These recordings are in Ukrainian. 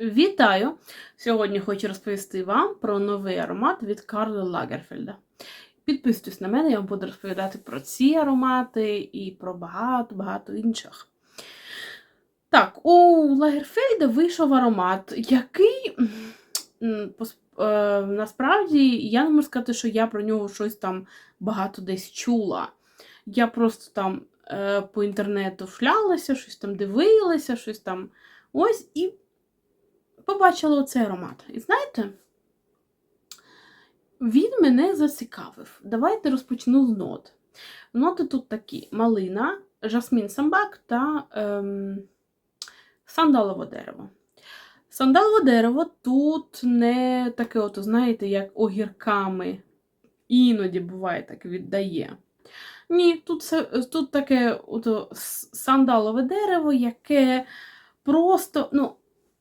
Вітаю! Сьогодні хочу розповісти вам про новий аромат від Карла Лагерфельда. Підписуйтесь на мене, я вам буду розповідати про ці аромати і про багато-багато інших. Так, у Лагерфельда вийшов аромат, який е, насправді я не можу сказати, що я про нього щось там багато десь чула. Я просто там е, по інтернету шлялася, щось там дивилася, щось там ось і побачила оцей аромат. І знаєте, він мене зацікавив. Давайте розпочну з нот. Ноти тут такі: малина, жасмін самбак та ем, сандалове дерево. Сандалове дерево тут не таке, от, знаєте, як огірками. Іноді буває так віддає. Ні, тут, тут таке от, сандалове дерево, яке просто, ну,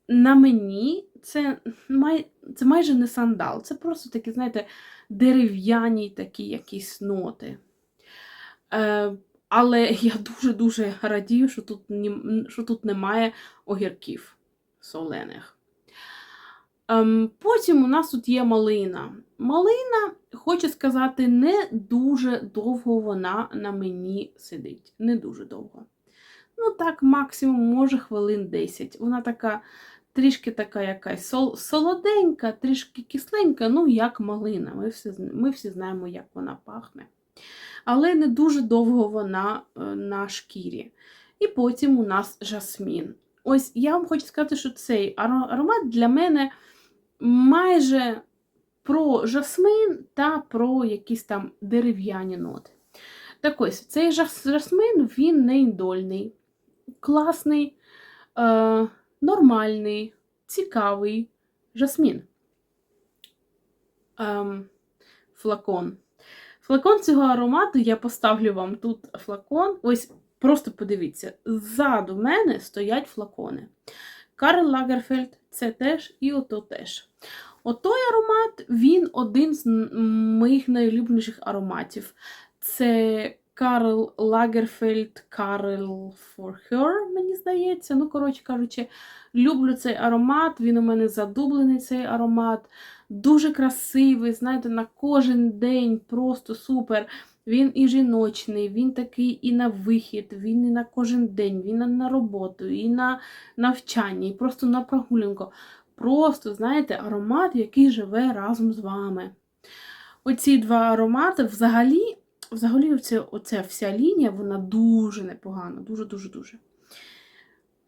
на мені це, май, це майже не сандал, це просто такі, знаєте, дерев'яні такі якісь ноти. Е, але я дуже-дуже радію, що тут, що тут немає огірків солених. Ем, потім у нас тут є малина. Малина, хочу сказати, не дуже довго вона на мені сидить. Не дуже довго. Ну так, максимум, може, хвилин 10. Вона така трішки така якась сол, солоденька, трішки кисленька, ну, як малина. Ми всі, ми всі знаємо, як вона пахне. Але не дуже довго вона е, на шкірі. І потім у нас жасмін. Ось я вам хочу сказати, що цей аромат для мене майже про жасмин та про якісь там дерев'яні ноти. Так ось, цей жас- жасмин він не індольний, класний, е, нормальний, цікавий жасмін. Ем, флакон. Флакон цього аромату я поставлю вам тут флакон. Ось просто подивіться, ззаду мене стоять флакони. Карл Лагерфельд це теж і ото теж. Отой аромат, він один з моїх найулюбленіших ароматів. Це Карл Лагерфельд, Карл for Her, мені здається. Ну, коротше кажучи, люблю цей аромат, він у мене задублений цей аромат. Дуже красивий, знаєте, на кожен день просто супер. Він і жіночний, він такий і на вихід, він і на кожен день, він на роботу, і на навчання, і просто на прогулянку. Просто, знаєте, аромат, який живе разом з вами. Оці два аромати взагалі, взагалі оце, оця вся лінія, вона дуже непогана, дуже-дуже-дуже.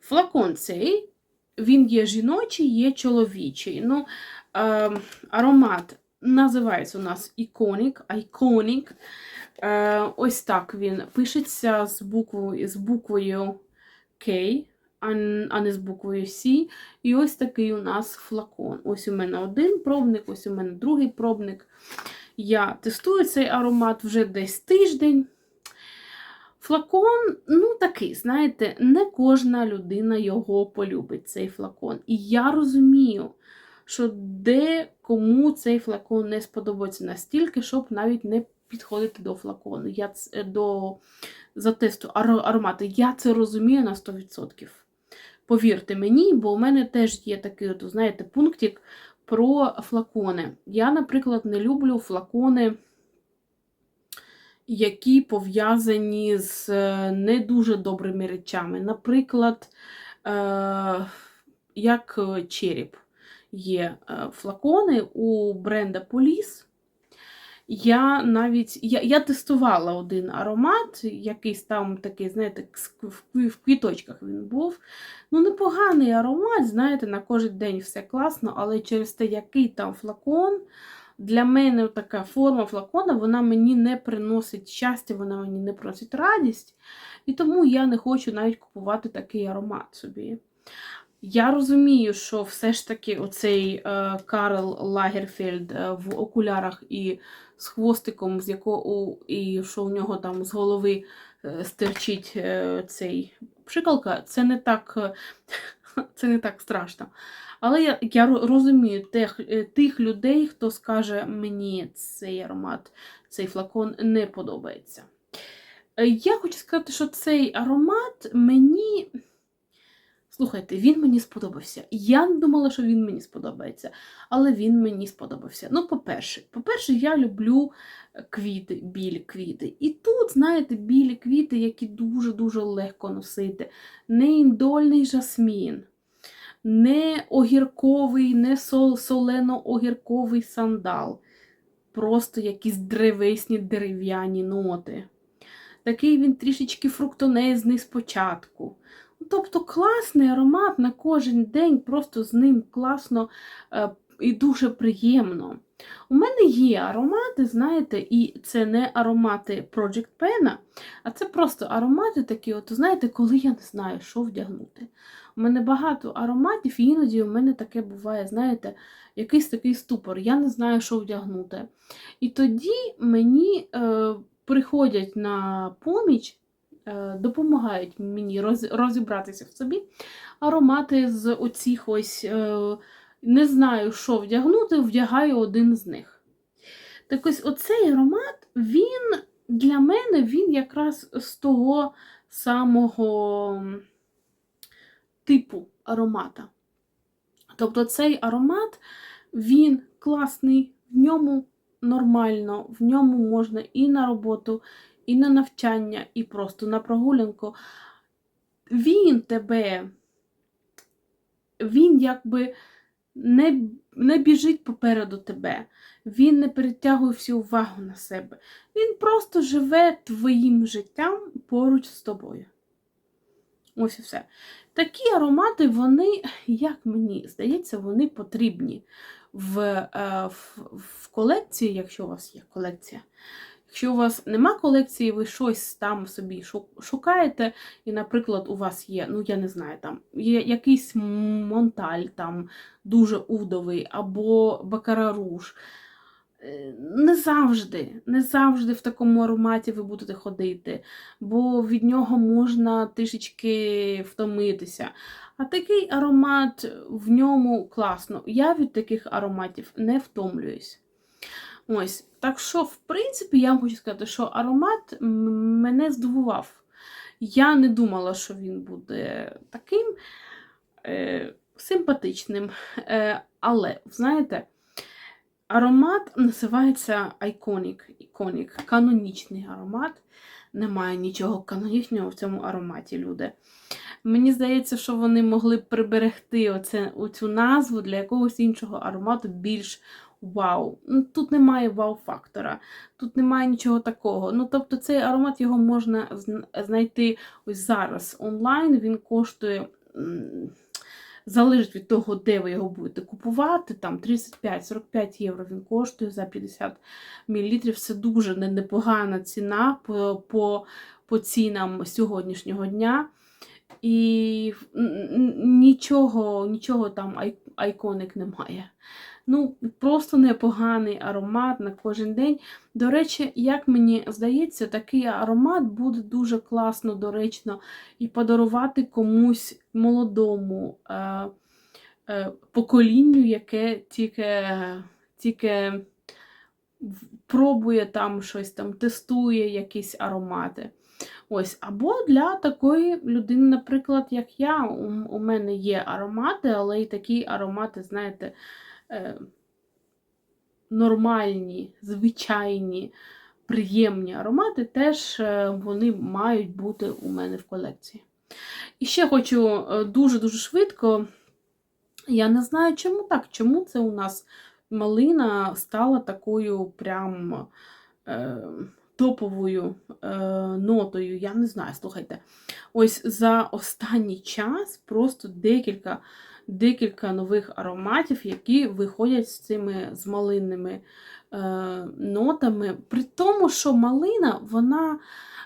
Флакон цей, він є жіночий, є чоловічий. Ну, е, аромат називається у нас Iconic, Iconic. Е, ось так він пишеться з буквою, з буквою K, а не з буквою C. І ось такий у нас флакон. Ось у мене один пробник, ось у мене другий пробник. Я тестую цей аромат вже десь тиждень. Флакон, ну такий, знаєте, не кожна людина його полюбить, цей флакон. І я розумію, що де кому цей флакон не сподобається настільки, щоб навіть не підходити до флакону. Я до затесту аромату. Я це розумію на 100%. Повірте мені, бо у мене теж є такий, от, знаєте, пунктик про флакони. Я, наприклад, не люблю флакони, які пов'язані з е, не дуже добрими речами. Наприклад, е, як е, череп. Є флакони у бренда Police. Я навіть я, я тестувала один аромат, якийсь там такий, знаєте, в квіточках він був. Ну, непоганий аромат, знаєте, на кожен день все класно, але через те, який там флакон, для мене така форма флакона, вона мені не приносить щастя, вона мені не приносить радість. І тому я не хочу навіть купувати такий аромат собі. Я розумію, що все ж таки оцей е, Карл Лагерфельд в окулярах і з хвостиком, з якого і що у нього там з голови е, стирчить е, цей пшикалка, це не так, е, це не так страшно. Але я, я розумію тих, тих людей, хто скаже, мені цей аромат, цей флакон не подобається. Я хочу сказати, що цей аромат мені Слухайте, він мені сподобався. Я не думала, що він мені сподобається, але він мені сподобався. Ну, по-перше, по-перше, я люблю квіти, білі квіти. І тут, знаєте, білі квіти, які дуже-дуже легко носити. Не індольний жасмін, не огірковий, не сол- солено-огірковий сандал. Просто якісь древесні дерев'яні ноти. Такий він трішечки фруктонезний спочатку. Тобто класний аромат на кожен день, просто з ним класно е, і дуже приємно. У мене є аромати, знаєте, і це не аромати Project Pen, а це просто аромати такі, от, знаєте, коли я не знаю, що вдягнути. У мене багато ароматів, і іноді у мене таке буває, знаєте, якийсь такий ступор, я не знаю, що вдягнути. І тоді мені е, приходять на поміч, допомагають мені роз, розібратися в собі аромати з оцих ось. Е, не знаю, що вдягнути, вдягаю один з них. Так ось оцей аромат, він для мене він якраз з того самого типу аромата. Тобто цей аромат, він класний, в ньому нормально, в ньому можна і на роботу, і на навчання, і просто на прогулянку. Він тебе, він якби не, не біжить попереду тебе, він не перетягує всю увагу на себе. Він просто живе твоїм життям поруч з тобою. Ось і все. Такі аромати, вони, як мені здається, вони потрібні в, е, в, в колекції, якщо у вас є колекція. Якщо у вас нема колекції, ви щось там собі шукаєте, і, наприклад, у вас є, ну я не знаю, там є якийсь монталь там дуже удовий, або бакараруш. Е, Не завжди, не завжди в такому ароматі ви будете ходити, бо від нього можна трішечки втомитися. А такий аромат в ньому класно. Я від таких ароматів не втомлююсь. Ось, так що, в принципі, я вам хочу сказати, що аромат мене здивував. Я не думала, що він буде таким е, симпатичним. Е, але, знаєте, аромат називається Iconic, Iconic, канонічний аромат. Немає нічого канонічного в цьому ароматі, люди. Мені здається, що вони могли приберегти оце, оцю назву для якогось іншого аромату більш вау. Ну, Тут немає вау-фактора, тут немає нічого такого. Ну, тобто, цей аромат його можна знайти ось зараз онлайн. Він коштує. Залежить від того, де ви його будете купувати, там 35-45 євро він коштує за 50 мл. Це дуже непогана ціна по, по, по цінам сьогоднішнього дня. І нічого, нічого там айконик немає. Ну, просто непоганий аромат на кожен день. До речі, як мені здається, такий аромат буде дуже класно, доречно і подарувати комусь молодому е, е, поколінню, яке тільки, тільки пробує там щось там, тестує якісь аромати. Ось, або для такої людини, наприклад, як я, у, мене є аромати, але і такі аромати, знаєте, нормальні, звичайні, приємні аромати, теж е, вони мають бути у мене в колекції. І ще хочу е, дуже-дуже швидко. Я не знаю, чому так, чому це у нас малина стала такою прям е, топовою е, нотою. Я не знаю, слухайте. Ось за останній час просто декілька, декілька нових ароматів, які виходять з цими з малинними е, нотами. При тому, що малина, вона,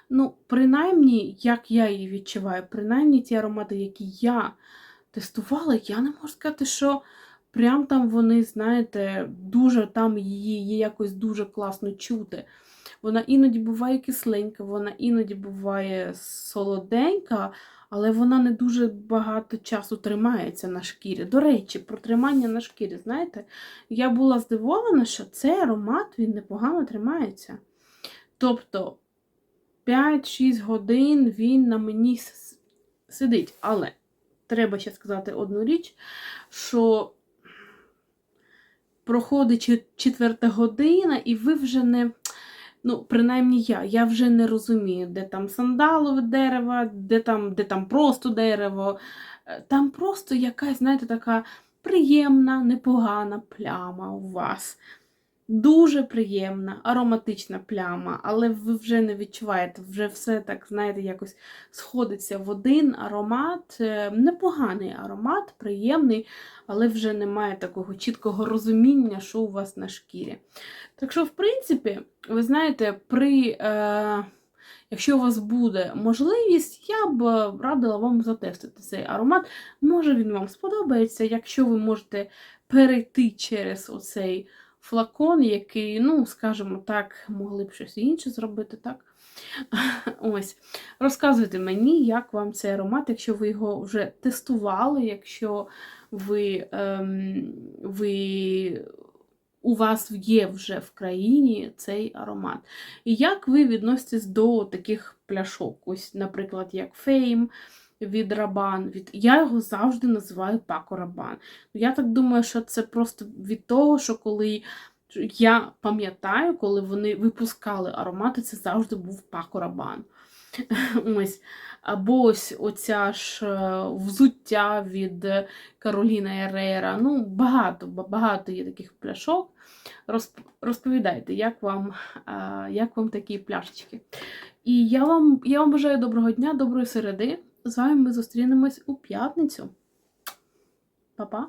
ну, принаймні, як я її відчуваю, принаймні ті аромати, які я тестувала, я не можу сказати, що прям там вони, знаєте, дуже там її є якось дуже класно чути. Вона іноді буває кисленька, вона іноді буває солоденька, але вона не дуже багато часу тримається на шкірі. До речі, про тримання на шкірі, знаєте, я була здивована, що цей аромат він непогано тримається. Тобто 5-6 годин він на мені сидить. Але треба ще сказати одну річ, що проходить четверта година, і ви вже не. Ну, принаймні я, я вже не розумію, де там сандалове дерево, де там, де там просто дерево. Е, Там просто якась, знаєте, така приємна, непогана пляма у вас. Дуже приємна, ароматична пляма, але ви вже не відчуваєте, вже все так, знаєте, якось сходиться в один аромат. Е, Непоганий аромат, приємний, але вже немає такого чіткого розуміння, що у вас на шкірі. Так що, в принципі, ви знаєте, при, е, якщо у вас буде можливість, я б радила вам затестити цей аромат. Може він вам сподобається, якщо ви можете перейти через оцей флакон, який, ну, скажімо так, могли б щось інше зробити, так? Ось. Розказуйте мені, як вам цей аромат, якщо ви його вже тестували, якщо ви, ем, ви, у вас є вже в країні цей аромат. І як ви відноситесь до таких пляшок? Ось, наприклад, як Fame від Рабан. Від... Я його завжди називаю Пако Рабан. Я так думаю, що це просто від того, що коли я пам'ятаю, коли вони випускали аромати, це завжди був Пако Рабан. Ось. Або ось оця ж е, взуття від Кароліна Ерера. Ну, багато, багато є таких пляшок. Розп- Розповідайте, як вам, е, як вам такі пляшечки. І я вам, я вам бажаю доброго дня, доброї середи. З вами ми зустрінемось у п'ятницю. Па-па!